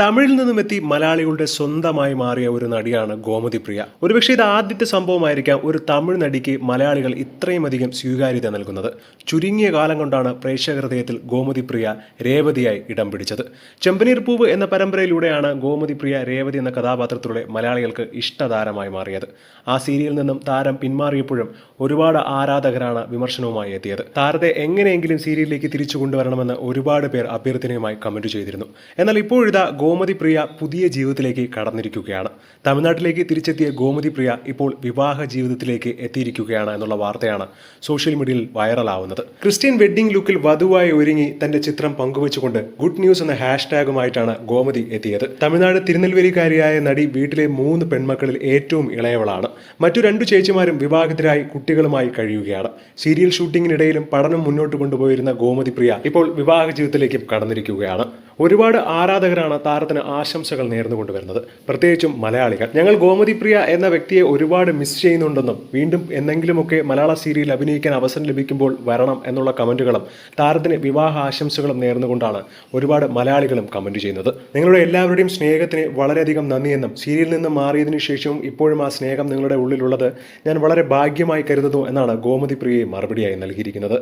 തമിഴിൽ നിന്നും എത്തി മലയാളികളുടെ സ്വന്തമായി മാറിയ ഒരു നടിയാണ് ഗോമതി പ്രിയ. ഒരുപക്ഷെ ഇത് ആദ്യത്തെ സംഭവമായിരിക്കാം ഒരു തമിഴ് നടിക്ക് മലയാളികൾ ഇത്രയും അധികം സ്വീകാര്യത നൽകുന്നത്. ചുരുങ്ങിയ കാലം കൊണ്ടാണ് പ്രേക്ഷക ഹൃദയത്തിൽ ഗോമതി പ്രിയ രേവതിയായി ഇടം പിടിച്ചത്. ചെമ്പനീർ പൂവ് എന്ന പരമ്പരയിലൂടെയാണ് ഗോമതി പ്രിയ രേവതി എന്ന കഥാപാത്രത്തിലൂടെ മലയാളികൾക്ക് ഇഷ്ടതാരമായി മാറിയത്. ആ സീരിയലിൽ നിന്നും താരം പിന്മാറിയപ്പോഴും ഒരുപാട് ആരാധകരാണ് വിമർശനവുമായി എത്തിയത്. താരത്തെ എങ്ങനെയെങ്കിലും സീരിയലിലേക്ക് തിരിച്ചു കൊണ്ടുവരണമെന്ന് ഒരുപാട് പേർ അഭ്യർത്ഥനയുമായി കമന്റ് ചെയ്തിരുന്നു. എന്നാൽ ഇപ്പോഴിതാ ഗോമതി പ്രിയ പുതിയ ജീവിതത്തിലേക്ക് കടന്നിരിക്കുകയാണ്. തമിഴ്നാട്ടിലേക്ക് തിരിച്ചെത്തിയ ഗോമതി പ്രിയ ഇപ്പോൾ വിവാഹ ജീവിതത്തിലേക്ക് എത്തിയിരിക്കുകയാണ് എന്നുള്ള വാർത്തയാണ് സോഷ്യൽ മീഡിയയിൽ വൈറലാവുന്നത്. ക്രിസ്ത്യൻ വെഡ്ഡിംഗ് ലുക്കിൽ വധുവായി ഒരുങ്ങി തന്റെ ചിത്രം പങ്കുവച്ചുകൊണ്ട് ഗുഡ് ന്യൂസ് എന്ന ഹാഷ്ടാഗുമായിട്ടാണ് ഗോമതി എത്തിയത്. തമിഴ്നാട് തിരുനെൽവേലിക്കാരിയായ നടി വീട്ടിലെ മൂന്ന് പെൺമക്കളിൽ ഏറ്റവും ഇളയവളാണ്. മറ്റു രണ്ടു ചേച്ചിമാരും വിവാഹത്തിനായി കുട്ടികളുമായി കഴിയുകയാണ്. സീരിയൽ ഷൂട്ടിങ്ങിനിടയിലും പഠനം മുന്നോട്ട് കൊണ്ടുപോയിരുന്ന ഗോമതി പ്രിയ ഇപ്പോൾ വിവാഹ ജീവിതത്തിലേക്കും കടന്നിരിക്കുകയാണ്. ഒരുപാട് ആരാധകരാണ് താരത്തിന് ആശംസകൾ നേർന്നു വരുന്നത് പ്രത്യേകിച്ചും മലയാളികൾ. ഞങ്ങൾ ഗോമതി പ്രിയ എന്ന വ്യക്തിയെ ഒരുപാട് മിസ് ചെയ്യുന്നുണ്ടെന്നും വീണ്ടും എന്തെങ്കിലുമൊക്കെ മലയാള സീരിയൽ അഭിനയിക്കാൻ അവസരം ലഭിക്കുമ്പോൾ വരണം എന്നുള്ള കമന്റുകളും താരത്തിന് വിവാഹ ആശംസകളും നേർന്നുകൊണ്ടാണ് ഒരുപാട് മലയാളികളും കമന്റ് ചെയ്യുന്നത്. നിങ്ങളുടെ എല്ലാവരുടെയും സ്നേഹത്തിന് വളരെയധികം നന്ദിയെന്നും സീരിയലിൽ നിന്ന് മാറിയതിനു ശേഷവും ഇപ്പോഴും ആ സ്നേഹം നിങ്ങളുടെ ഉള്ളിലുള്ളത് ഞാൻ വളരെ ഭാഗ്യമായി കരുതുന്നു എന്നാണ് ഗോമതി പ്രിയയെ മറുപടിയായി നൽകിയിരിക്കുന്നത്.